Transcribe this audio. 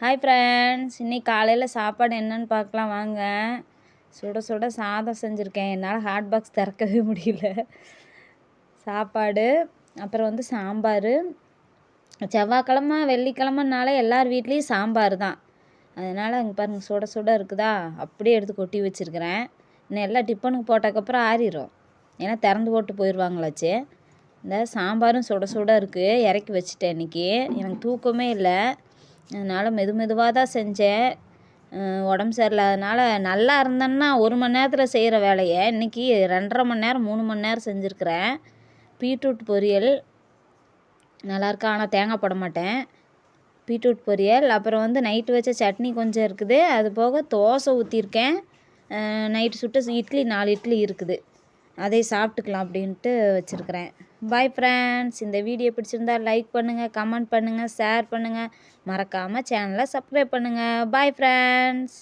Hi friends இன்றைக்கி காலையில் சாப்பாடு என்னன்னு பார்க்கலாம். வாங்க. சுட சுட சாதம் செஞ்சுருக்கேன். என்னால் ஹாட் பாக்ஸ் திறக்கவே முடியல. சாப்பாடு அப்புறம் வந்து சாம்பார். செவ்வாய்க்கிழமை வெள்ளிக்கிழமனால எல்லார் வீட்லேயும் சாம்பார் தான். அதனால் இங்கே பாருங்கள் சுட சுட இருக்குதா? அப்படியே எடுத்து கொட்டி வச்சுருக்கிறேன். இன்னும் எல்லாம் டிஃபனுக்கு போட்டதுக்கப்புறம் ஆறிடும் ஏன்னா திறந்து போட்டு போயிடுவாங்களாச்சு. இந்த சாம்பாரும் சுட சுட இருக்குது இறக்கி வச்சுட்டேன் இன்றைக்கி எனக்கு தூக்கமே இல்லை. அதனால் மெது மெதுவாக தான் செஞ்சேன். உடம்பு சரியில்லாதனால நல்லா இருந்தேன்னா ஒரு மணி நேரத்தில் செய்கிற வேலையை இன்றைக்கி ரெண்டரை மணி நேரம் மூணு மணி நேரம் செஞ்சுருக்கிறேன். பீட்ரூட் பொரியல் நல்லாயிருக்கா ஆனால் தேங்காய் போட மாட்டேன். பீட்ரூட் பொரியல் அப்புறம் வந்து நைட்டு வச்ச சட்னி கொஞ்சம் இருக்குது. அது போக தோசை ஊற்றிருக்கேன் நைட்டு சுட்ட இட்லி நாலு இட்லி இருக்குது. அதை சாப்பிட்டுக்கலாம் அப்படின்ட்டு வச்சுருக்கிறேன். பாய் ஃப்ரெண்ட்ஸ் இந்த வீடியோ பிடிச்சிருந்தா லைக் பண்ணுங்கள் கமெண்ட் பண்ணுங்கள் ஷேர் பண்ணுங்கள் மறக்காமல் சேனலை சப்ஸ்கிரைப் பண்ணுங்கள் பாய் ஃப்ரெண்ட்ஸ்